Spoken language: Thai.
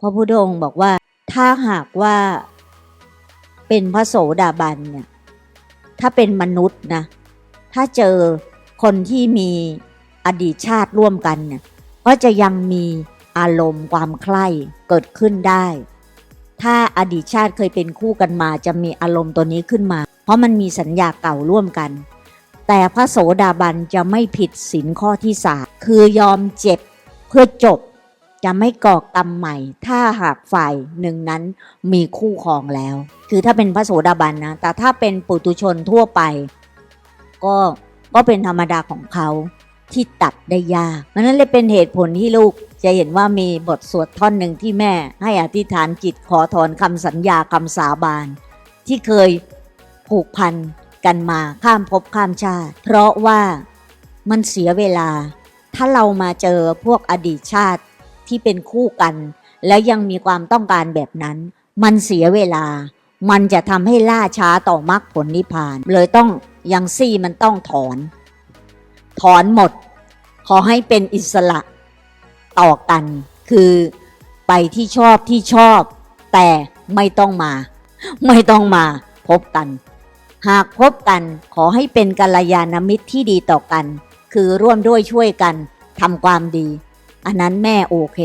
พระพุทธองค์บอกว่าถ้าหากว่าเป็นพระโสดาบันเนี่ยถ้าเป็นมนุษย์นะถ้าเจอคนที่มีอดีตชาติร่วมกันเนี่ยก็จะยังมีอารมณ์ความใคร่เกิดขึ้นได้ ถ้าอดีตชาติเคยเป็นคู่กันมาจะมีอารมณ์ตัวนี้ขึ้นมา เพราะมันมีสัญญาเก่าร่วมกัน แต่พระโสดาบันจะไม่ผิดศีลข้อที่สามคือยอมเจ็บเพื่อจบ จะไม่ก่อกรรมใหม่ ถ้าหากฝ่ายหนึ่งนั้นมีคู่ครองแล้ว คือถ้าเป็นพระโสดาบันนะแต่ถ้าเป็นปุตุชนทั่วไป ก็ก็เป็นธรรมดาของเขาที่ตัดได้ยากเพราะฉะนั้นเลยเป็นเหตุผลที่ลูกจะเห็นว่ามีบทสวดท่อนหนึ่งที่แม่ ให้อธิษฐานจิตขอถอนคำสัญญาคำสาบาน ที่เคยผูกพันกันมาข้ามภพข้ามชาติ เพราะว่ามันเสียเวลา ถ้าเรามาเจอพวกอดีตชาติ ที่เป็นคู่กัน แล้วยังมีความต้องการแบบนั้น มันเสียเวลา มันจะทำให้ล่าช้าต่อมรรคผลนิพพาน เลยต้องยังซี่มันต้องถอน ถอนหมด ขอให้เป็นอิสระต่อกัน คือไปที่ชอบที่ชอบ แต่ไม่ต้องมา ไม่ต้องมาพบกัน หากพบกันขอให้เป็นกัลยาณมิตรที่ดีต่อกัน คือร่วมด้วยช่วยกันทำความดี อันนั้นแม่โอเค